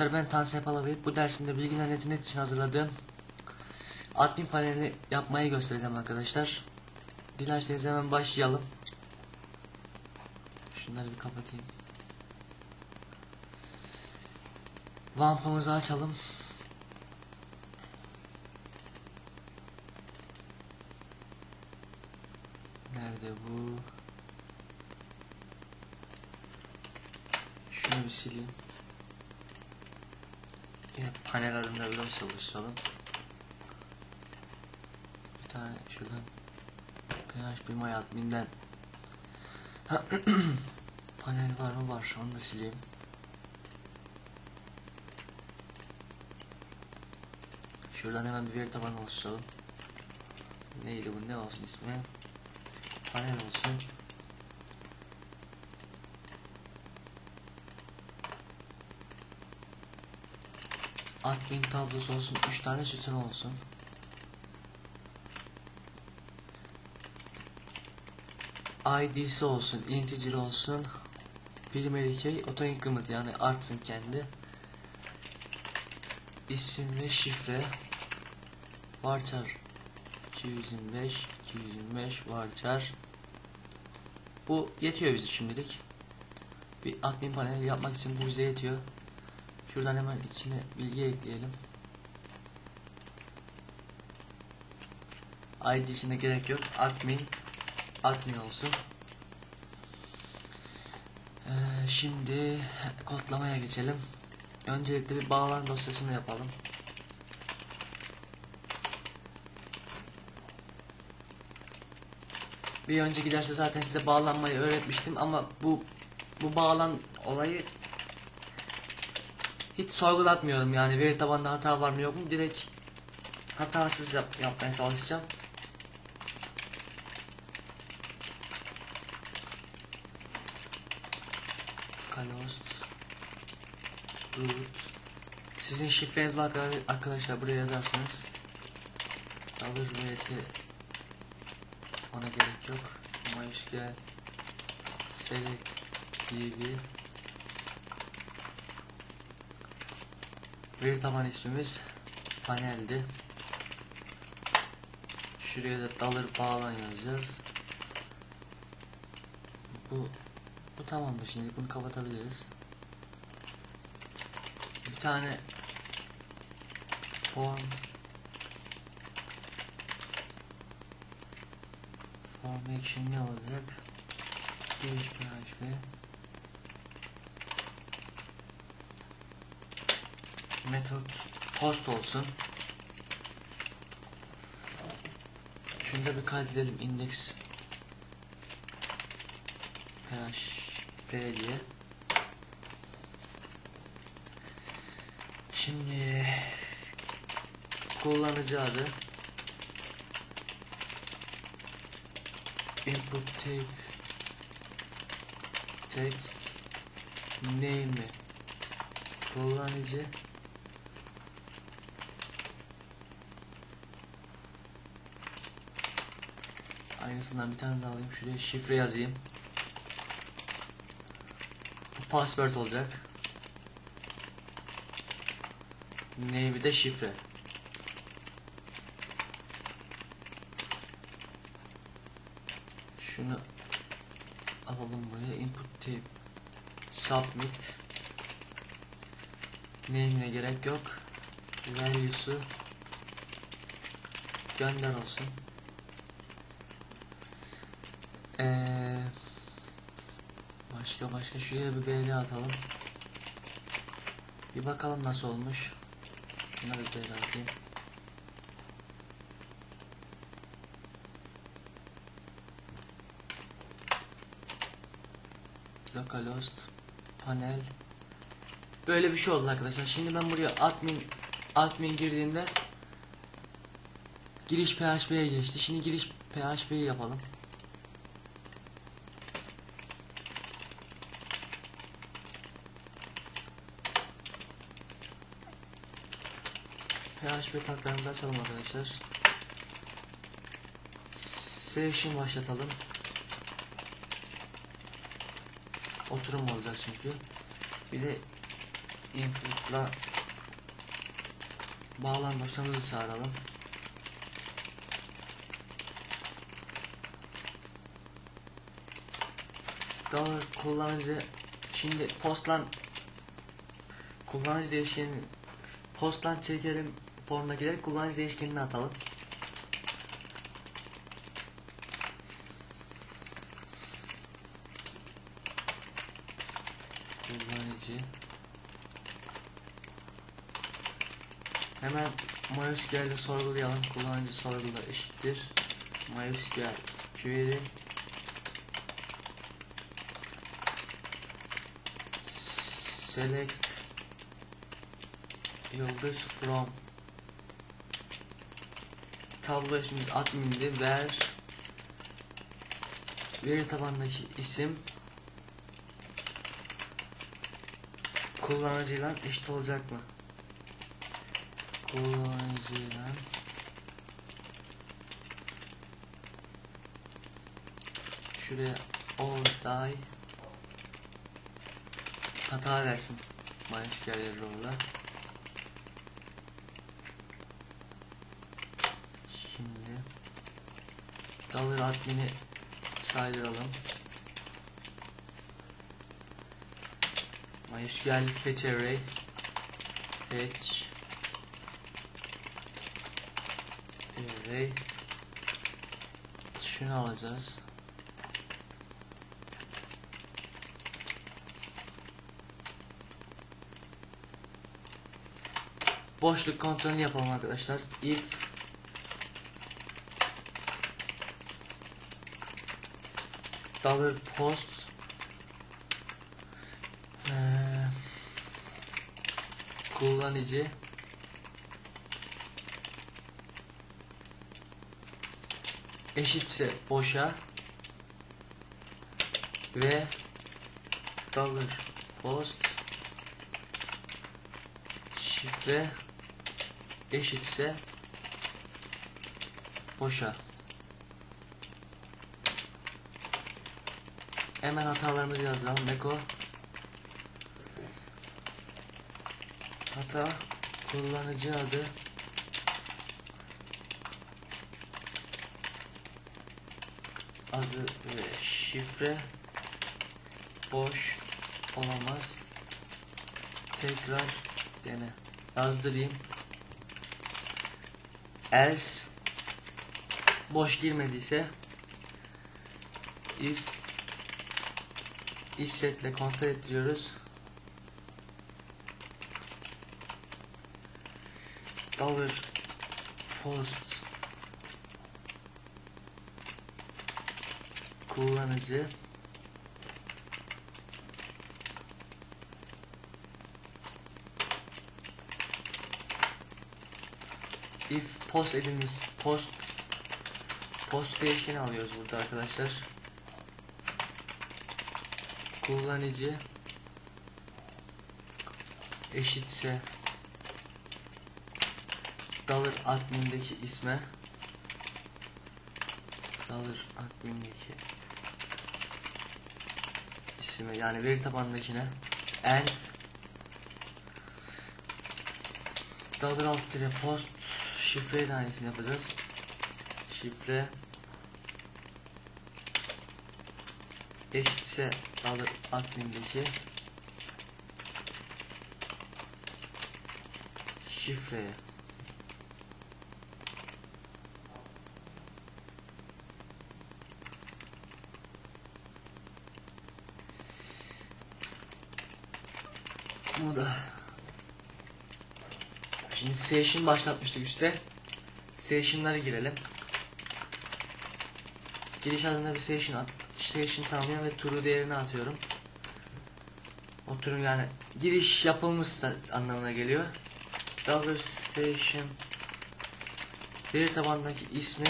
Arkadaşlar ben Tansi Yapalavayık. Bu dersinde bilgiler net için hazırladığım admin panelini yapmayı göstereceğim arkadaşlar. Dilerseniz hemen başlayalım. Şunları bir kapatayım. Vamp'ımızı açalım. Nerede bu? Şunu bir sileyim. Yine panel adında dosya oluşturalım. Bir tane şuradan PHP My admin'den panel var mı var onu da sileyim. Şuradan hemen bir veri tabanı oluşturalım. Neydi bu ne olsun ismi? Panel olsun. Admin tablosu olsun 3 tane sütun olsun. ID'si olsun integer olsun primary key auto increment yani artsın kendi. İsim ve şifre varchar 225 225 varchar bu yetiyor bize şimdilik. Bir admin paneli yapmak için bu bize yetiyor Şuradan hemen içine bilgi ekleyelim. ID'sine gerek yok. Admin admin olsun. Ee, şimdi kodlamaya geçelim. Öncelikle bir bağlan dosyasını yapalım. Bir önceki derste zaten size bağlanmayı öğretmiştim ama bu bu bağlan olayı hiç sorgulatmıyorum yani. Veri tabanında hata var mı yok mu? Direkt hatasız yap yapmaya çalışacağım. Kalost root. Sizin şifreniz var arkadaşlar. Buraya yazarsınız alır vt ona gerek yok. MySQL select db Veri taban ismimiz paneldi. Şuraya da dalır bağlan yazacağız. Bu bu tamamdır şimdi bunu kapatabiliriz. Bir tane form form action ne olacak? Giriş php metot post olsun. Şunu da bir kaydedelim index php diye. Şimdi kullanıcı adı input tape text name kullanıcı Aynısından bir tane daha alayım. Şuraya şifre yazayım. Bu password olacak. Neybi de şifre. Şunu alalım buraya. Input tape. Submit. Name'ine gerek yok. Value'su gönder olsun. Ee, başka başka şuraya bir BL atalım. Bir bakalım nasıl olmuş. Şuna bir BL atayım. Localhost panel böyle bir şey oldu arkadaşlar. Şimdi ben buraya admin admin girdiğimde giriş PHP'ye geçti. Şimdi giriş PHP'yi yapalım. PHP taklarımızı açalım arkadaşlar. Session başlatalım. Oturum olacak çünkü. Bir de input'la bağlan dosyamızı çağıralım. Dollar kullanıcı şimdi postlan kullanıcı değişkeni postlan çekelim formuna giderek kullanıcı değişkenini atalım. Kullanıcı Hemen MySQL'de sorgulayalım. Kullanıcı sorgula eşittir. MySQL query select yıldız from tablo ismimiz admindi ver. Veri tabandaki isim. Kullanıcıyla eşit olacak mı? Kullanıcıyla. Şuraya die hata versin. MySQL error'la şimdi dollar admini saydıralım. MySQL fetch array fetch array şunu alacağız. Boşluk kontrolünü yapalım arkadaşlar. İf dollar post. Eee, kullanıcı. Eşitse boşa. Ve dollar post. Şifre eşitse boşa hemen hatalarımızı yazalım. Beko. Hata. Kullanıcı adı. Adı ve şifre. Boş olamaz. Tekrar dene. Yazdırayım. Else. Boş girmediyse. İf setle kontrol ettiriyoruz. Dollar post kullanıcı. İf post edilmiş post post değişkeni alıyoruz burada arkadaşlar kullanıcı eşitse. Dollar admin'deki isme. Dollar admin'deki isime yani veri tabanındakine and dollar alt post şifreyle aynısını yapacağız. Şifre eşitse dollar admin'deki şifreye Bu da Şimdi session başlatmıştık üstte. Session'lara girelim. Giriş adında bir session at, session tanımlıyorum ve true değerini atıyorum. O turun yani giriş yapılmışsa anlamına geliyor. Dollar session veri tabandaki ismi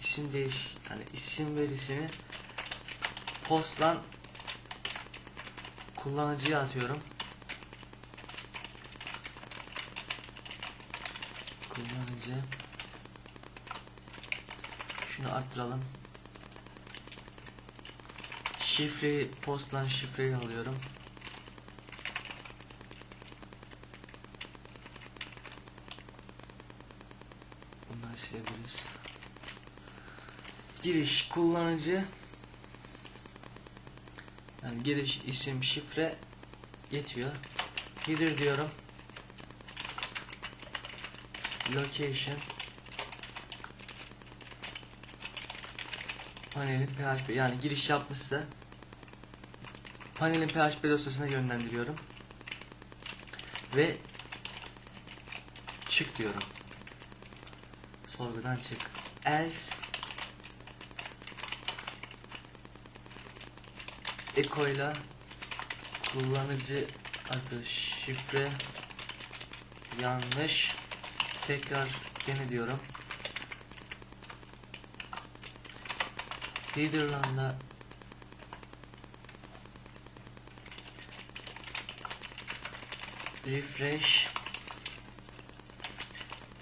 isim değiş yani isim verisini postlan kullanıcıya atıyorum. Kullanıcı şunu arttıralım. Şifreyi postlan şifreyi alıyorum. Bunları silebiliriz. Giriş kullanıcı yani giriş isim şifre yetiyor. Gidir diyorum. Location panelin PHP yani giriş yapmışsa panelin PHP dosyasına yönlendiriyorum. Ve çık diyorum. Sorgudan çık. Else Eko ile kullanıcı adı şifre yanlış tekrar dene diyorum. Nederland'a refresh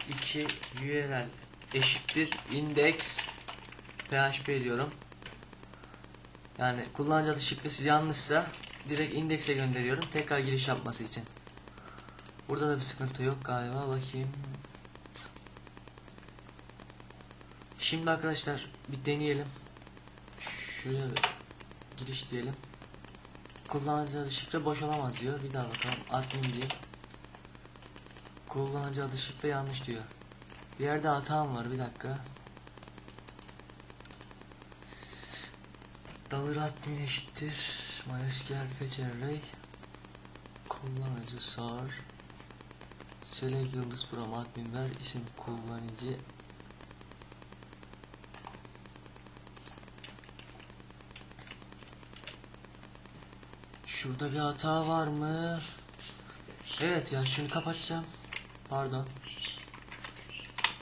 2 URL eşittir index php diyorum. Yani kullanıcı adı şifresi yanlışsa direkt indekse gönderiyorum tekrar giriş yapması için. Burada da bir sıkıntı yok galiba bakayım. Şimdi arkadaşlar bir deneyelim. Şuraya bir giriş diyelim. Kullanıcı adı şifre boş olamaz diyor. Bir daha bakalım. Admin diyeyim. Kullanıcı adı şifre yanlış diyor. Bir yerde hatam var. Bir dakika. Dalır admin eşittir. MySQL fetch array. Kullanıcı sar. Select yıldız from admin ver. isim kullanıcı Şurada bir hata var mı? Evet ya şunu kapatacağım. Pardon.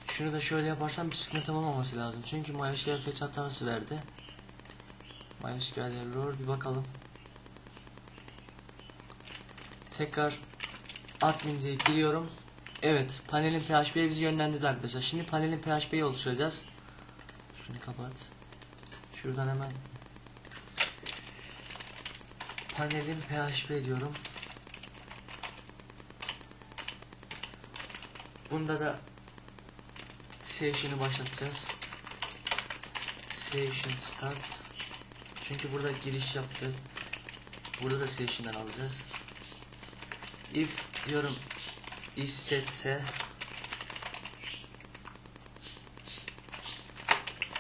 Şunu da şöyle yaparsam bir sıkıntı olmaması lazım. Çünkü MySQL fetch hatası verdi. MySQL error bir bakalım. Tekrar admin diye giriyorum. Evet panelin PHP'ye bizi yönlendirdi arkadaşlar. Şimdi panelin PHP'yi oluşturacağız. Şunu kapat. Şuradan hemen panelin PHP diyorum. Bunda da session'ı başlatacağız. Session start. Çünkü burada giriş yaptı. Burada da session'dan alacağız. If diyorum is setse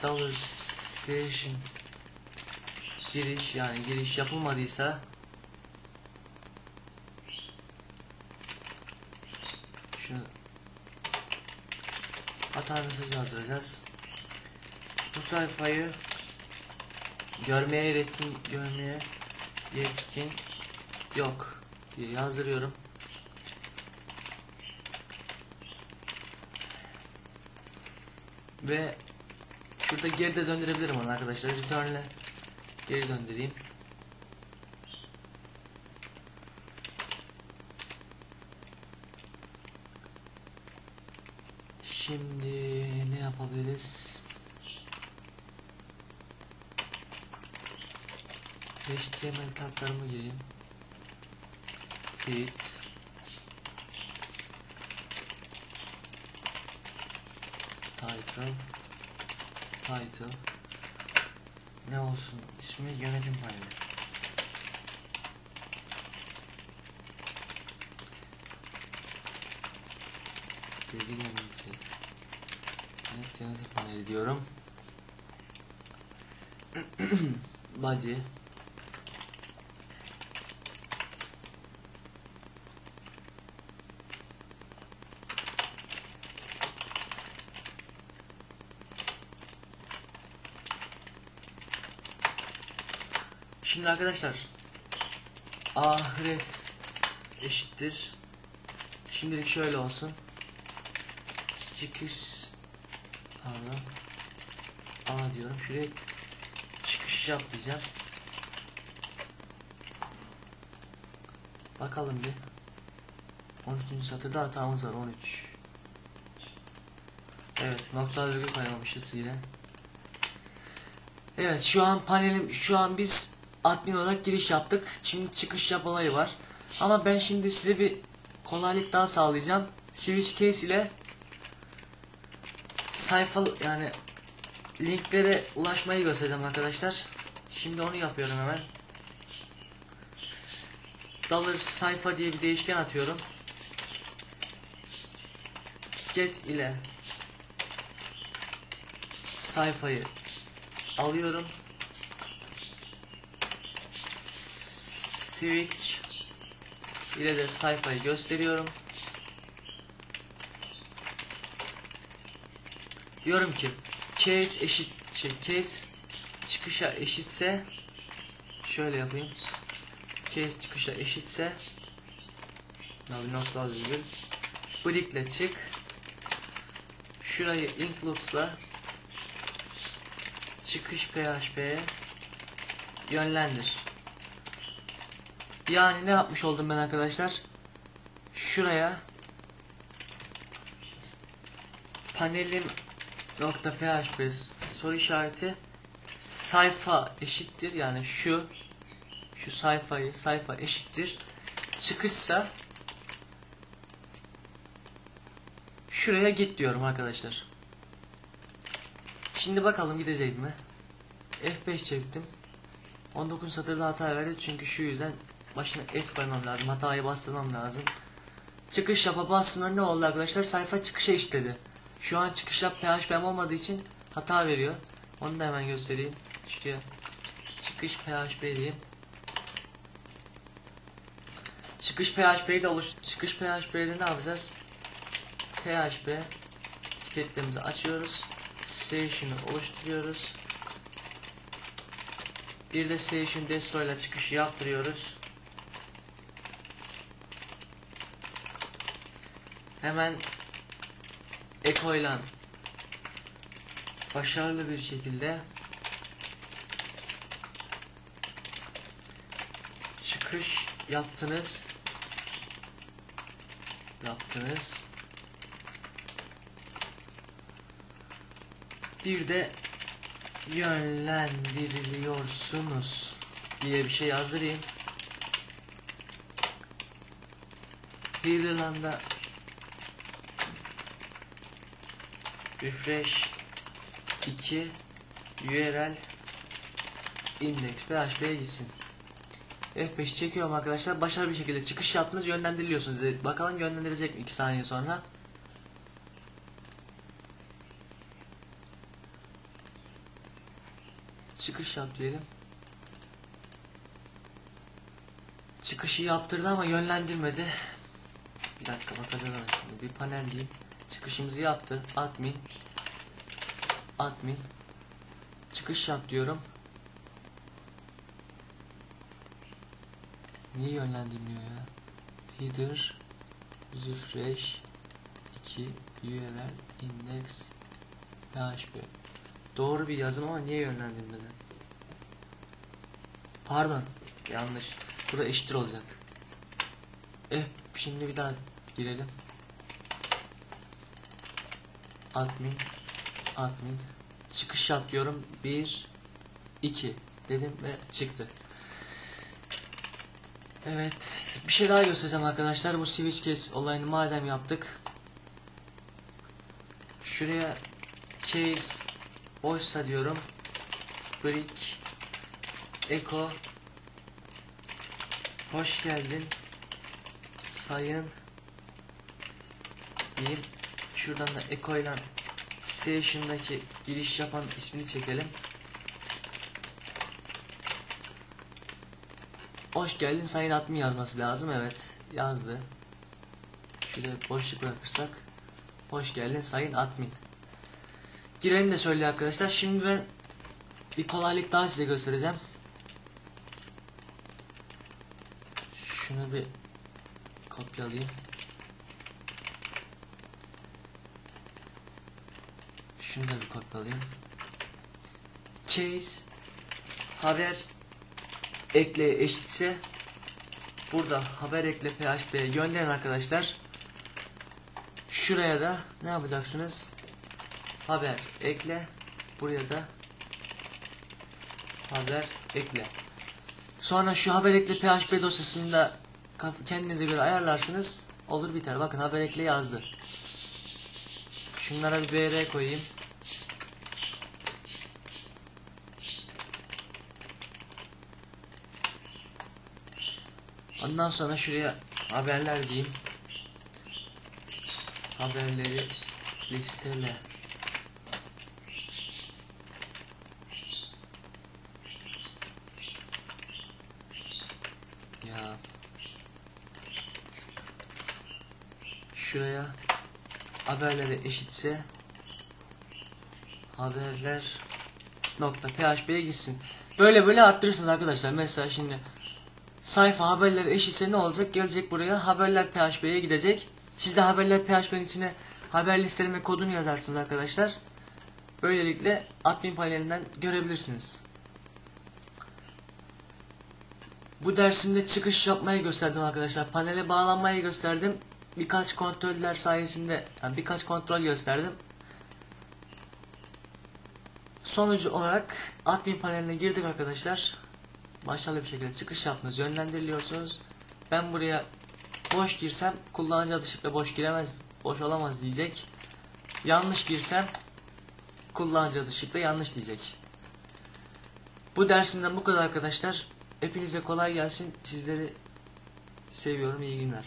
dollar session giriş yani giriş yapılmadıysa şunu hata mesajı yazdıracağız. Bu sayfayı görmeye yetkin görmeye yetkin yok diye yazdırıyorum. Ve şurada geri de döndürebilirim onu arkadaşlar. Return'le geri döndüreyim. Şimdi ne yapabiliriz? HTML taglarımı gireyim. Fit Title Title Ne olsun ismi yönetim paneli Bilgi yönetici Evet yönetim paneli diyorum. Body Şimdi arkadaşlar ahiret eşittir. Şimdilik şöyle olsun. Çıkış pardon. A diyorum. Şuraya çıkış yap diyeceğim. Bakalım bir. 13. satırda hatamız var 13. Evet nokta virgül koymamışız yine. Evet şu an panelim şu an biz admin olarak giriş yaptık. Şimdi çıkış yap olayı var. Ama ben şimdi size bir kolaylık daha sağlayacağım. Switch case ile sayfa yani linklere ulaşmayı göstereceğim arkadaşlar. Şimdi onu yapıyorum hemen. Dollar sayfa diye bir değişken atıyorum. Get ile sayfayı alıyorum. Switch ile de sayfayı gösteriyorum. Diyorum ki case eşit şey case çıkışa eşitse şöyle yapayım. Case çıkışa eşitse Navi nokta virgül break'le çık. Şurayı include'la çıkış PHP'ye yönlendir. Yani ne yapmış oldum ben arkadaşlar? Şuraya panelim nokta php soru işareti sayfa eşittir yani şu şu sayfayı sayfa eşittir çıkışsa şuraya git diyorum arkadaşlar. Şimdi bakalım gidecek mi? F5 çektim. 19 satırda hata verdi çünkü şu yüzden başına et koymam lazım. Hatayı bastırmam lazım. Çıkış yapa bastığında ne oldu arkadaşlar? Sayfa çıkışa işledi. Şu an çıkış yap PHP'm olmadığı için hata veriyor. Onu da hemen göstereyim. Çünkü çıkış PHP diyeyim. Çıkış PHP'yi de oluş çıkış PHP'de ne yapacağız? PHP etiketlerimizi açıyoruz. Session'ı oluşturuyoruz. Bir de Session Destroy ile çıkışı yaptırıyoruz. Hemen ile başarılı bir şekilde çıkış yaptınız. Yaptınız. Bir de yönlendiriliyorsunuz diye bir şey yazdırayım Hitherland'a refresh 2 URL index php'ye gitsin. F5 çekiyorum arkadaşlar. Başarılı bir şekilde çıkış yaptınız. Yönlendiriliyorsunuz. Dedi. Bakalım yönlendirecek mi 2 saniye sonra. Çıkış yap diyelim. Çıkışı yaptırdı ama yönlendirmedi. Bir dakika bakacağız şimdi. Bir panel diyeyim. Çıkışımızı yaptı. Admin. Admin. Çıkış yap diyorum. Niye yönlendirmiyor ya? Header refresh 2 URL index php Doğru bir yazım ama niye yönlendirmedi? Pardon. Yanlış. Burada eşittir olacak. F şimdi bir daha girelim. Admin admin çıkış yap diyorum. 1 2 dedim ve çıktı. Evet, bir şey daha göstereceğim arkadaşlar. Bu switch case olayını madem yaptık. Şuraya case boşsa diyorum. Brick Echo Hoş geldin sayın diyeyim. Şuradan da Echo ile Session'daki giriş yapan ismini çekelim. Hoş geldin sayın admin yazması lazım. Evet yazdı. Şöyle boşluk bırakırsak. Hoş geldin sayın admin. Girelim de söylüyor arkadaşlar. Şimdi ben bir kolaylık daha size göstereceğim. Şunu bir kopyalayayım. Şunu da bir kopyalayayım. Case haber ekle eşitse burada haber ekle php'ye gönderin arkadaşlar. Şuraya da ne yapacaksınız? Haber ekle. Buraya da haber ekle. Sonra şu haber ekle php dosyasında kendinize göre ayarlarsınız. Olur biter. Bakın haber ekle yazdı. Şunlara bir BR koyayım. Ondan sonra şuraya haberler diyeyim. Haberleri listele. Ya. Şuraya haberlere eşitse haberler nokta php'ye gitsin. Böyle böyle arttırırsınız arkadaşlar. Mesela şimdi sayfa haberleri eşitse ne olacak? Gelecek buraya haberler php'ye gidecek. Siz de haberler php'nin içine haber listeleme kodunu yazarsınız arkadaşlar. Böylelikle admin panelinden görebilirsiniz. Bu dersimde çıkış yapmayı gösterdim arkadaşlar. Panele bağlanmayı gösterdim. Birkaç kontroller sayesinde yani birkaç kontrol gösterdim. Sonucu olarak admin paneline girdik arkadaşlar. Başarılı bir şekilde çıkış yaptınız. Yönlendiriliyorsunuz. Ben buraya boş girsem kullanıcı adı şifre boş giremez, boş olamaz diyecek. Yanlış girsem kullanıcı adı şifre yanlış diyecek. Bu dersimden bu kadar arkadaşlar. Hepinize kolay gelsin. Sizleri seviyorum. İyi günler.